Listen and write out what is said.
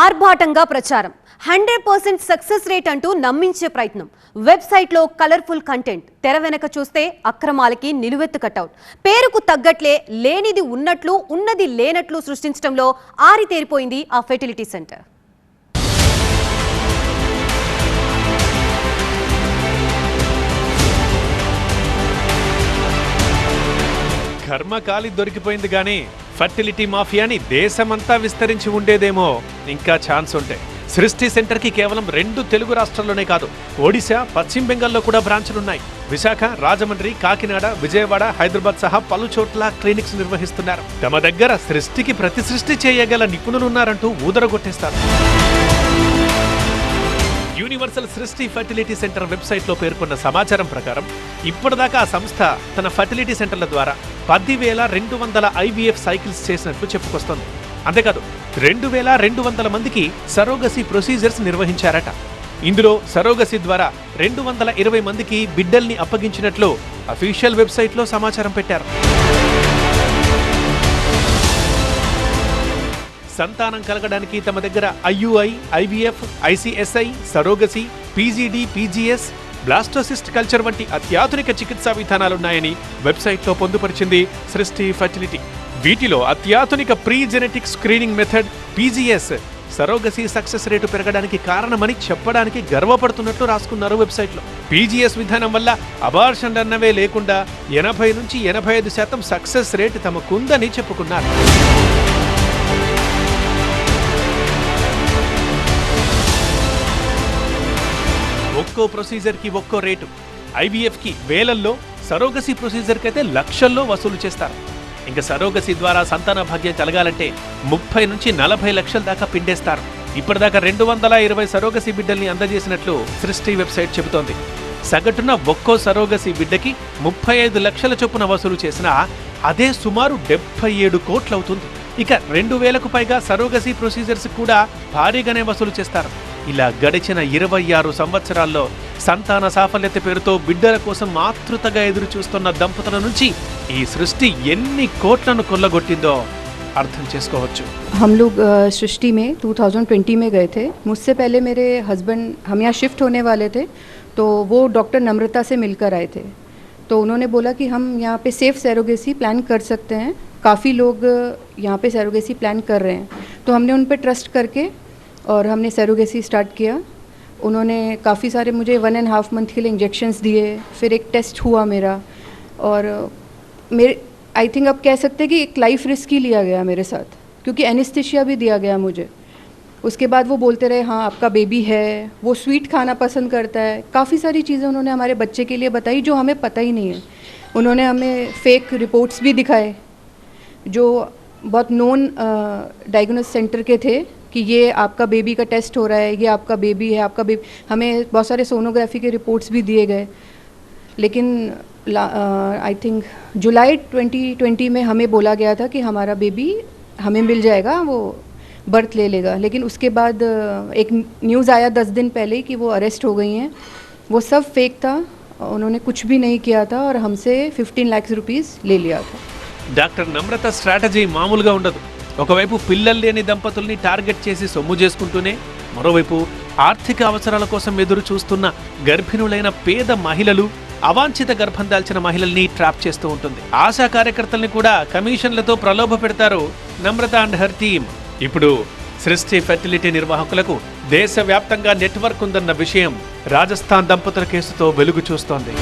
ఆర్భాటంగా ప్రచారం. Hundred percent success rate అంటూ నమ్మించే ప్రయత్నం. వెబ్సైట్లో కలర్ఫుల్ కంటెంట్ తెర వెనక చూస్తే అక్రమాలకి నిలువెత్తు కటౌట్ పేరుకు తగ్గట్లే లేనిది ఉన్నట్లు ఉన్నది లేనట్లు సృష్టించడంలో ఆరితేరిపోయింది ఆ ఫెర్టిలిటీ సెంటర్. కర్మకాలి దొరికిపోయింది కానీ ఫర్టిలిటీ మాఫియాని దేశమంతా విస్తరించి ఉండేదేమో ఇంకా ఛాన్స్ ఉంటాయి సృష్టి సెంటర్కి కేవలం రెండు తెలుగు రాష్ట్రాల్లోనే కాదు ఒడిశా పశ్చిమ బెంగాల్లో కూడా బ్రాంచులున్నాయి. విశాఖ రాజమండ్రి కాకినాడ విజయవాడ హైదరాబాద్ సహా పలు చోట్ల క్లినిక్స్ నిర్వహిస్తున్నారు. తమ దగ్గర సృష్టికి ప్రతి సృష్టి చేయగల నిపుణులున్నారంటూ ఊదరగొట్టేస్తారు. యూనివర్సల్ సృష్టి ఫర్టిలిటీ సెంటర్ వెబ్సైట్లో పేర్కొన్న సమాచారం ప్రకారం ఇప్పటిదాకా ఆ సంస్థ తన ఫర్టిలిటీ సెంటర్ల ద్వారా పదివేల రెండు వందల ఐవీఎఫ్ సైకిల్స్ చేసినట్లు చెప్పుకొస్తోంది. అంతేకాదు రెండు వేల రెండు వందల మందికి సరోగసి ప్రొసీజర్స్ నిర్వహించారట. ఇందులో సరోగసి ద్వారా రెండు వందల ఇరవై మందికి బిడ్డల్ని అప్పగించినట్లు అఫీషియల్ వెబ్సైట్లో సమాచారం పెట్టారు. సంతానం కలగడానికి తమ దగ్గర IUI IVF ICSI surrogacy PGD PGS blastocyst culture వంటి అత్యాధునిక చికిత్సా విధానాలున్నాయని వెబ్సైట్లో పొందుపరిచింది సృష్టి ఫర్టిలిటీ. వీటిలో అత్యాధునిక pre genetic screening method PGS surrogacy success rate పెరగడానికి కారణమని చెప్పడానికి గర్వపడుతున్నట్లు రాసుకున్నారు వెబ్సైట్లో. పీజీఎస్ విధానం వల్ల అబార్షన్ అన్నవే లేకుండా ఎనభై నుంచి ఎనభై ఐదు శాతం సక్సెస్ రేటు తమకుందని చెప్పుకున్నారు. ఒక్కో ప్రొసీజర్కి ఒక్కో రేటు. ఐబీఎఫ్కి వేలల్లో సరోగసి ప్రొసీజర్కి అయితే లక్షల్లో వసూలు చేస్తారు. ఇంకా సరోగసి ద్వారా సంతాన భాగ్యం కలగాలంటే ముప్పై నుంచి నలభై లక్షల దాకా పిండేస్తారు. ఇప్పటిదాకా రెండు వందల ఇరవై సరోగసి బిడ్డల్ని అందజేసినట్లు సృష్టి వెబ్సైట్ చెబుతోంది. సగటున ఒక్కో సరోగసి బిడ్డకి ముప్పై ఐదు లక్షల చొప్పున వసూలు చేసినా అదే సుమారు డెబ్బై ఏడు కోట్లవుతుంది. ఇక రెండు వేలకు పైగా సరోగసి ప్రొసీజర్స్ కూడా భారీగానే వసూలు చేస్తారు. ఇలా గడిచిన ఇరవై ఆరు సంవత్సరాల్లో సంతాన సాఫల్యత పేరుతో బిడ్డల కోసం మాతృతగా ఎదురు చూస్తున్న దంపతుల నుంచి ఈ సృష్టి ఎన్ని కోట్లను కొల్లగొట్టిందో అర్థం చేసుకోవచ్చు हम लोग अ, सृष्टि में 2020 में गए थे मुझसे पहले मेरे हस्बैंड हम यहाँ शिफ्ट होने वाले थे तो वो डॉक्टर नम्रता से मिलकर आए थे तो उन्होंने बोला कि हम यहाँ पे सेफ सैरोगेसी प्लान कर सकते हैं काफ़ी लोग अ, यहाँ पे सैरोगेसी प्लान कर रहे हैं तो हमने उन पर ट्रस्ट करके और हमने सैरोगेसी स्टार्ट किया। उन्होंने काफ़ी सारे मुझे वन एंड हाफ़ मंथ के लिए इंजेक्शंस दिए। फिर एक टेस्ट हुआ मेरा। और मेरे आई थिंक आप कह सकते हैं कि एक लाइफ रिस्क ही लिया गया मेरे साथ। क्योंकि एनिस्थेशिया भी दिया गया मुझे। उसके बाद वो बोलते रहे हाँ आपका बेबी है। वो स्वीट खाना पसंद करता है। काफ़ी सारी चीज़ें उन्होंने हमारे बच्चे के लिए बताई जो हमें पता ही नहीं है। उन्होंने हमें फेक रिपोर्ट्स भी दिखाए, जो बहुत नोन डायग्नोस सेंटर के थे। कि ये आपका बेबी का टेस्ट हो रहा है ये आपका बेबी है आपका बेबी हमें बहुत सारे सोनोग्राफी के रिपोर्ट्स भी दिए गए लेकिन आई थिंक जुलाई 2020 में हमें बोला गया था कि हमारा बेबी हमें मिल जाएगा वो बर्थ ले लेगा लेकिन उसके बाद अ, एक न्यूज़ आया दस दिन पहले कि वो अरेस्ट हो गई हैं वो सब फेक था उन्होंने कुछ भी नहीं किया था और हमसे 15 लाख रुपीस ले लिया था డాక్టర్ నమ్రత స్ట్రాటజీ మామూలుగా ఉండదు ఒకవైపు పిల్లలు లేని దంపతుల్ని టార్గెట్ చేసి సొమ్ము చేసుకుంటూనే మరోవైపు ఆర్థిక అవసరాల కోసం ఎదురు చూస్తున్న గర్భిణులైన పేద మహిళలు అవాంఛిత గర్భం దాల్చిన మహిళల్ని ట్రాప్ చేస్తూ ఉంటుంది. ఆశా కార్యకర్తల్ని కూడా కమిషన్లతో ప్రలోభ పెడతారు నమ్రత అండ్ హర్ టీమ్. ఇప్పుడు సృష్టి ఫెర్టిలిటీ నిర్వాహకులకు దేశవ్యాప్తంగా నెట్వర్క్ ఉందన్న విషయం రాజస్థాన్ దంపతుల కేసుతో వెలుగు చూస్తోంది.